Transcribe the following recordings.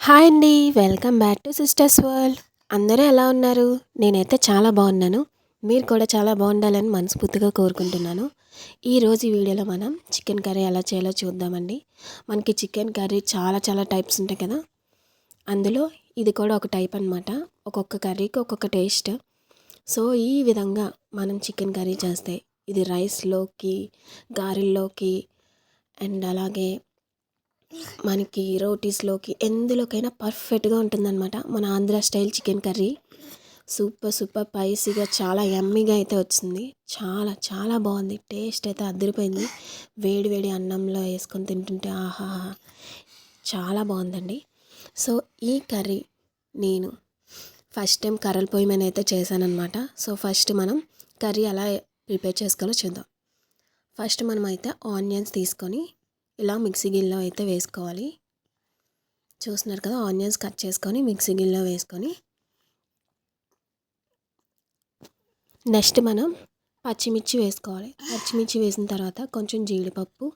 Hi అండి welcome back to sisters world. అందరూ ఎలా ఉన్నారు? నేనైతే చాలా బాగున్నాను. మీరు కూడా చాలా బాగుండాలని మనస్ఫూర్తిగా కోరుకుంటున్నాను. ఈరోజు ఈ వీడియోలో మనం చికెన్ కర్రీ ఎలా చేయాలో చూద్దామండి. మనకి చికెన్ కర్రీ చాలా చాలా టైప్స్ ఉంటాయి కదా. అందులో ఇది కూడా ఒక టైప్ అనమాట ఒక్కొక్క కర్రీకి ఒక్కొక్క టేస్ట్. సో ఈ విధంగా మనం చికెన్ కర్రీ చేస్తే ఇది రైస్లోకి గారెల్లోకి అండ్ అలాగే మనకి రోటీస్లోకి ఎందులోకైనా పర్ఫెక్ట్గా ఉంటుందన్నమాట. మన Andhra style chicken curry. Super super స్పైసీగా చాలా యమ్మీగా అయితే వచ్చింది. చాలా చాలా బాగుంది. టేస్ట్ అయితే అదిరిపోయింది. వేడి వేడి అన్నంలో వేసుకొని తింటుంటే ఆహా చాలా బాగుందండి. సో ఈ కర్రీ నేను ఫస్ట్ టైం కర్రల పొయ్యి మీద అయితే చేశానమాట సో ఫస్ట్ మనం కర్రీ ఎలా ప్రిపేర్ చేసుకోవాలో చూద్దాం. ఫస్ట్ మనం అయితే ఆనియన్స్ తీసుకొని ఇలా మిక్సీ గిన్నెలో అయితే వేసుకోవాలి. చూస్తున్నారు కదా ఆనియన్స్ కట్ చేసుకొని మిక్సీ గిన్నెలో వేసుకొని. నెక్స్ట్ మనం పచ్చిమిర్చి వేసుకోవాలి. పచ్చిమిర్చి వేసిన తర్వాత కొంచెం జీడిపప్పు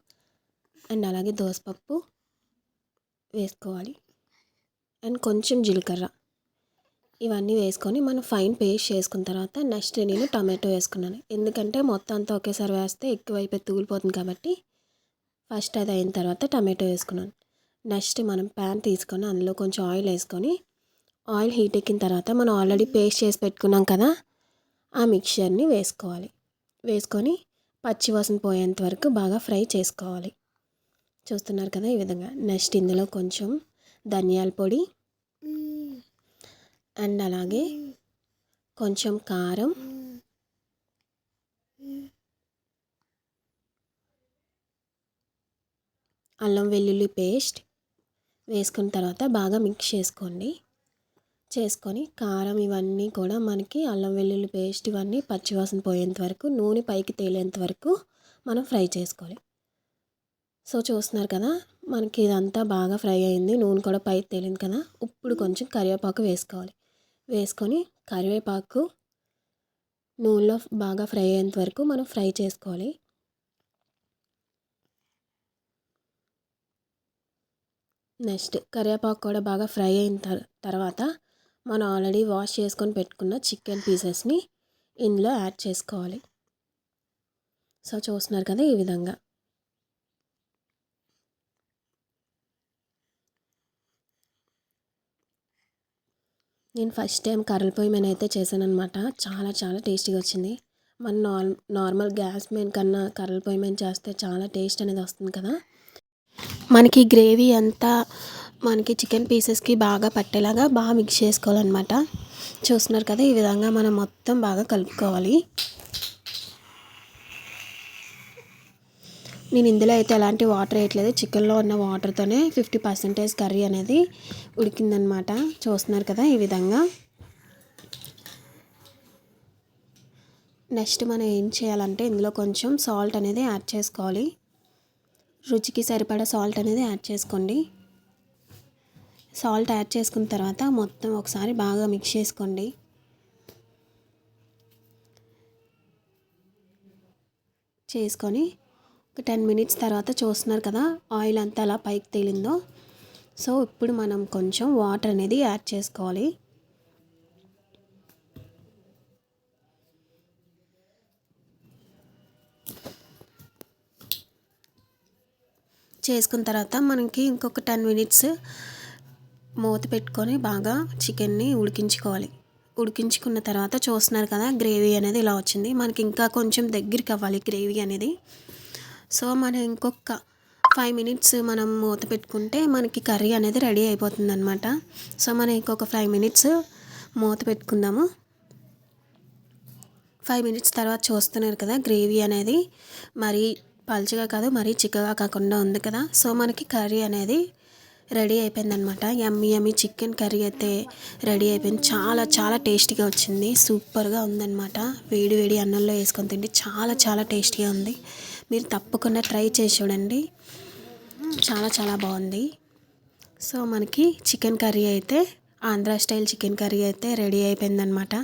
అండ్ అలాగే దోసపప్పు వేసుకోవాలి. అండ్ కొంచెం జీలకర్ర. ఇవన్నీ వేసుకొని మనం ఫైన్ పేస్ట్ చేసుకున్న తర్వాత నెక్స్ట్ నేను టమాటో వేసుకున్నాను. ఎందుకంటే మొత్తం అంతా ఒకేసారి వేస్తే ఎక్కువైపోయి తూలిపోతుంది కాబట్టి ఫస్ట్ అది అయిన తర్వాత టమాటో వేసుకున్నాను. నెక్స్ట్ మనం ప్యాన్ తీసుకొని అందులో కొంచెం ఆయిల్ వేసుకొని ఆయిల్ హీట్ ఎక్కిన తర్వాత మనం ఆల్రెడీ పేస్ట్ చేసి పెట్టుకున్నాం కదా ఆ మిక్చర్ని వేసుకోవాలి. వేసుకొని పచ్చివాసన పోయేంత వరకు బాగా ఫ్రై చేసుకోవాలి. చూస్తున్నారు కదా ఈ విధంగా. నెక్స్ట్ ఇందులో కొంచెం ధనియాల పొడి అండ్ అలాగే కొంచెం కారం అల్లం వెల్లుల్లి పేస్ట్ వేసుకున్న తర్వాత బాగా మిక్స్ చేసుకోండి. చేసుకొని కారం ఇవన్నీ కూడా మనకి అల్లం వెల్లుల్లి పేస్ట్ ఇవన్నీ పచ్చివాసన పోయేంత వరకు నూనె పైకి తేలేంత వరకు మనం ఫ్రై చేసుకోవాలి. సో చూస్తున్నారు కదా మనకి ఇదంతా బాగా ఫ్రై అయింది నూనె కూడా పైకి తేలింది కదా ఇప్పుడు కొంచెం కరివేపాకు వేసుకోవాలి. వేసుకొని కరివేపాకు నూనెలో బాగా ఫ్రై అయ్యేంత వరకు మనం ఫ్రై చేసుకోవాలి. నెక్స్ట్ కరివేపాకు కూడా బాగా ఫ్రై అయిన తర్వాత మనం ఆల్రెడీ వాష్ చేసుకొని పెట్టుకున్న చికెన్ పీసెస్ని ఇందులో యాడ్ చేసుకోవాలి. సో చూస్తున్నారు కదా ఈ విధంగా. నేను ఫస్ట్ టైం కర్రల పొయ్యి మీద అయితే చేశాను అనమాట చాలా చాలా టేస్టీగా వచ్చింది. మన నార్మల్ గ్యాస్ మీద కన్నా కర్రల పొయ్యి మీద చేస్తే చాలా టేస్ట్ అనేది వస్తుంది కదా. మనకి గ్రేవీ అంతా మనకి చికెన్ పీసెస్కి బాగా పట్టేలాగా బాగా మిక్స్ చేసుకోవాలన్నమాట. చూస్తున్నారు కదా ఈ విధంగా మనం మొత్తం బాగా కలుపుకోవాలి. నేను ఇందులో అయితే ఎలాంటి వాటర్ వేయట్లేదు. చికెన్లో ఉన్న వాటర్తోనే ఫిఫ్టీ పర్సెంటేజ్ కర్రీ అనేది ఉడికిందనమాట చూస్తున్నారు కదా ఈ విధంగా. నెక్స్ట్ మనం ఏం చేయాలంటే ఇందులో కొంచెం సాల్ట్ అనేది యాడ్ చేసుకోవాలి. రుచికి సరిపడా సాల్ట్ అనేది యాడ్ చేసుకోండి. సాల్ట్ యాడ్ చేసుకున్న తర్వాత మొత్తం ఒకసారి బాగా మిక్స్ చేసుకోండి. చేసుకొని ఒక టెన్ మినిట్స్ తర్వాత చూస్తున్నారు కదా ఆయిల్ అంతా అలా పైకి తేలిందో. సో ఇప్పుడు మనం కొంచెం వాటర్ అనేది యాడ్ చేసుకోవాలి. చేసుకున్న తర్వాత మనకి ఇంకొక టెన్ మినిట్స్ మూత పెట్టుకొని బాగా చికెన్ని ఉడికించుకోవాలి. ఉడికించుకున్న తర్వాత చూస్తున్నారు కదా గ్రేవీ అనేది ఇలా వచ్చింది. మనకి ఇంకా కొంచెం దగ్గరికి అవ్వాలి గ్రేవీ అనేది. సో మనం ఇంకొక ఫైవ్ మినిట్స్ మనం మూత పెట్టుకుంటే మనకి కర్రీ అనేది రెడీ అయిపోతుంది అనమాట సో మనం ఇంకొక ఫైవ్ మినిట్స్ మూత పెట్టుకుందాము. ఫైవ్ మినిట్స్ తర్వాత చూస్తున్నారు కదా గ్రేవీ అనేది మరి పల్చగా కాదు మరీ చిక్కగా కాకుండా ఉంది కదా. సో మనకి కర్రీ అనేది రెడీ అయిపోయిందనమాట. యమ్మీ యమ్మీ చికెన్ కర్రీ అయితే రెడీ అయిపోయింది. చాలా చాలా టేస్టీగా వచ్చింది. సూపర్గా ఉందన్నమాట వేడి వేడి అన్నంలో వేసుకొని తింటే చాలా చాలా టేస్టీగా ఉంది. మీరు తప్పకుండా ట్రై చేసి చూడండి. చాలా చాలా బాగుంది. సో మనకి చికెన్ కర్రీ అయితే ఆంధ్ర స్టైల్ చికెన్ కర్రీ అయితే రెడీ అయిపోయిందనమాట.